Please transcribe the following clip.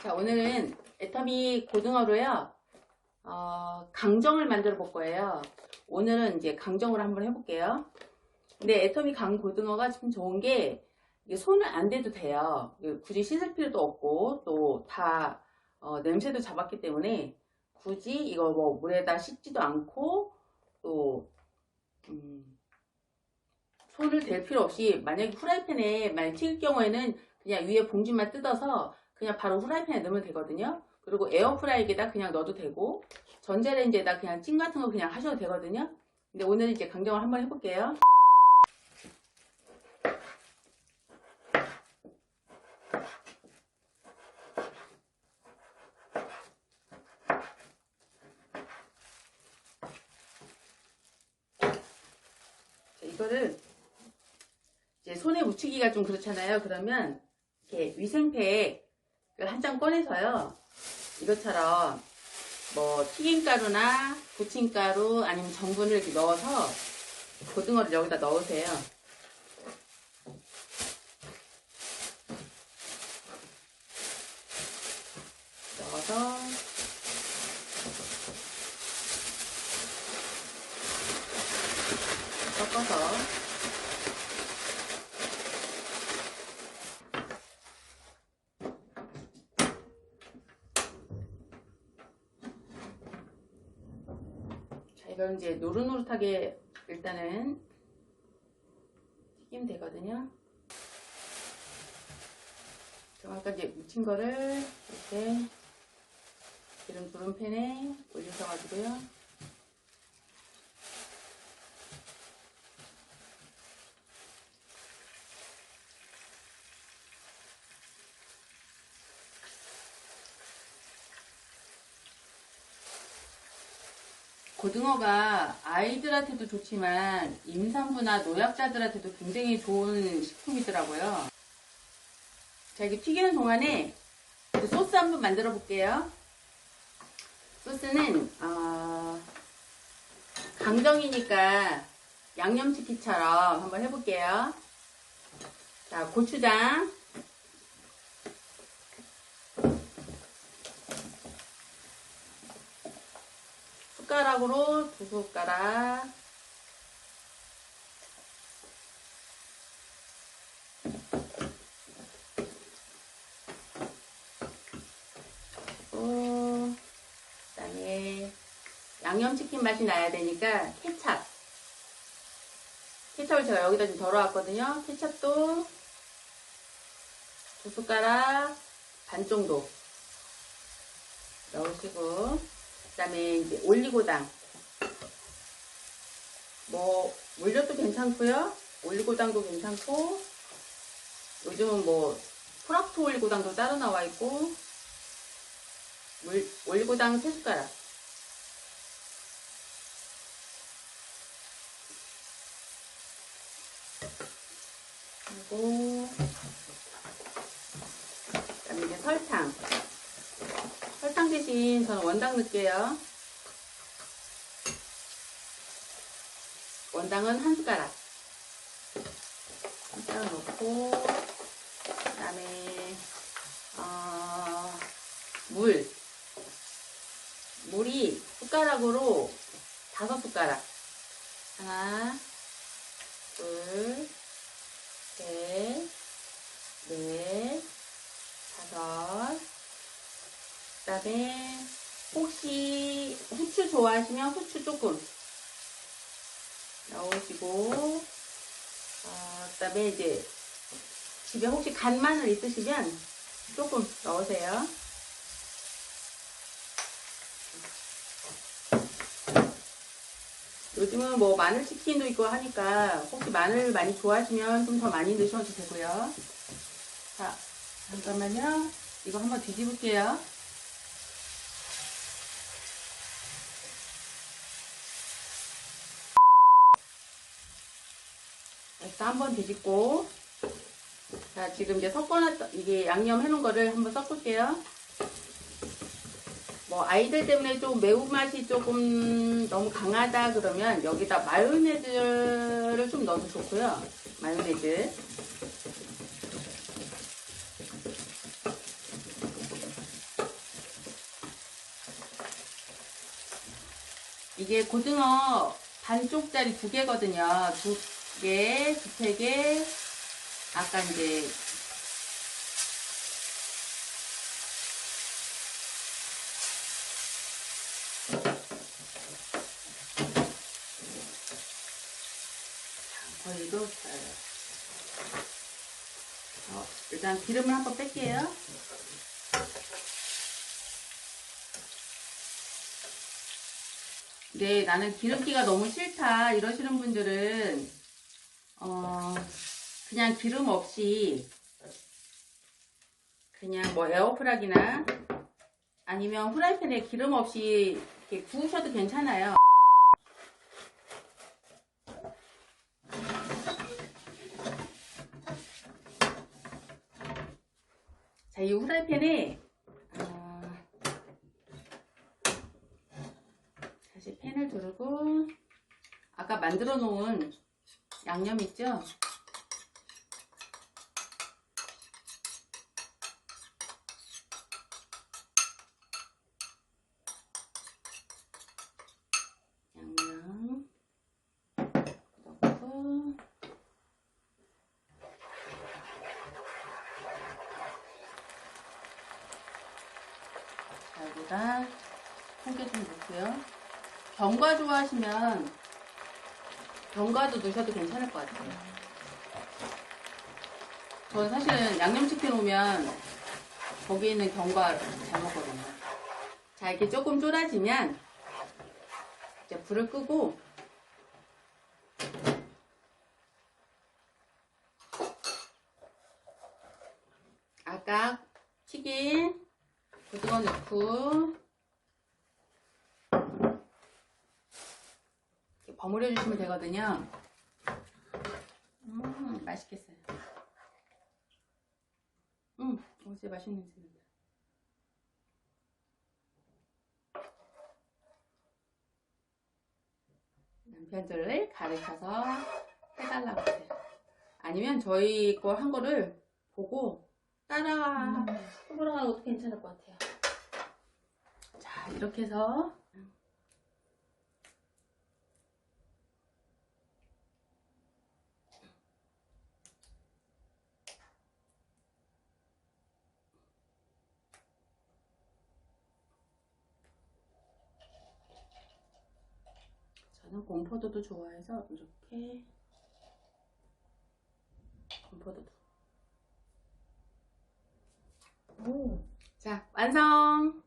자, 오늘은 애터미 고등어로요, 어, 강정을 만들어 볼 거예요. 오늘은 이제 강정을 한번 해볼게요. 근데 애터미 강 고등어가 참 좋은 게, 손을 안 대도 돼요. 굳이 씻을 필요도 없고, 또 다, 어, 냄새도 잡았기 때문에, 굳이 이거 뭐 물에다 씻지도 않고, 또, 음, 손을 댈 필요 없이, 만약에 후라이팬에 만약 튀길 경우에는 그냥 위에 봉지만 뜯어서 그냥 바로 후라이팬에 넣으면 되거든요. 그리고 에어프라이기에다 그냥 넣어도 되고 전자레인지에다 그냥 찜 같은 거 그냥 하셔도 되거든요. 근데 오늘 이제 강정을 한번 해볼게요. 자, 이거를 이제 손에 묻히기가 좀 그렇잖아요. 그러면 이렇게 위생팩을 한 장 꺼내서요. 이것처럼 뭐 튀김가루나 부침가루 아니면 전분을 이렇게 넣어서 고등어를 여기다 넣으세요. 넣어서 섞어서 자, 이걸 이제 노릇노릇하게 일단은 튀기면 되거든요. 자, 아까 이제 묻힌 거를 이렇게 기름 두른 팬에 올리셔가지고요. 고등어가 아이들한테도 좋지만 임산부나 노약자들한테도 굉장히 좋은 식품이더라고요. 자, 이게 튀기는 동안에 소스 한번 만들어 볼게요. 소스는 어, 강정이니까 양념치킨처럼 한번 해볼게요. 자, 고추장 숟가락으로 두 숟가락. 그 다음에 양념치킨 맛이 나야 되니까 케찹. 케찹을 제가 여기다 좀 덜어왔거든요. 케찹도 두 숟가락 반 정도 넣으시고 그 다음에 이제 올리고당. 뭐 물엿도 괜찮고요. 올리고당도 괜찮고 요즘은 뭐 프락토 올리고당도 따로 나와 있고 물, 올리고당 3숟가락. 그리고 그다음에 이제 설탕 설탕 대신 저는 원당 넣을게요. 원당은 한 숟가락. 한 숟가락 넣고 그 다음에 어, 물. 물이 숟가락으로 다섯 숟가락. 하나 둘 셋, 넷, 다섯. 그 다음에, 혹시 후추 좋아하시면 후추 조금 넣으시고, 어, 그 다음에 이제, 집에 혹시 간 마늘 있으시면 조금 넣으세요. 요즘은 뭐 마늘 치킨도 있고 하니까 혹시 마늘 많이 좋아하시면 좀 더 많이 넣으셔도 되고요. 자, 잠깐만요. 이거 한번 뒤집을게요. 또 한 번 뒤집고. 자 지금 이제 섞어놨던 이게 양념 해놓은 거를 한번 섞을게요. 뭐 아이들 때문에 좀 매운맛이 조금 너무 강하다 그러면 여기다 마요네즈를 좀 넣어도 좋고요. 마요네즈. 이게 고등어 반쪽짜리 두 개거든요. 두, 개, 두 팩에 아까 이제 거의 넣었어요. 어, 일단 기름을 한번 뺄게요. 네, 나는 기름기가 너무 싫다 이러시는 분들은 어, 그냥 기름 없이 그냥 뭐 에어프라기나 아니면 후라이팬에 기름 없이 이렇게 구우셔도 괜찮아요. 자, 이 후라이팬에 어, 다시 팬을 두르고 아까 만들어 놓은 양념 있죠? 양념 넣고 자, 여기다 홍게 좀 넣고요. 견과 좋아하시면 견과도 넣으셔도 괜찮을 것 같아요. 저는 사실은 양념치킨 오면 거기에 있는 견과 잘 먹거든요. 자, 이렇게 조금 쫄아지면 이제 불을 끄고 아까 튀긴 고등어 넣고 이렇게 버무려 주시면 되거든요. 음, 맛있겠어요. 음, 어제 맛있는 냄새 난다. 남편들을 가르쳐서 해달라고 해요. 아니면 저희 거 한 거를 보고 따라 해보라고 하는 것도 괜찮을 것 같아요. 자, 이렇게 해서 저는 공포도도 좋아해서 이렇게 공포도도 오. 자 완성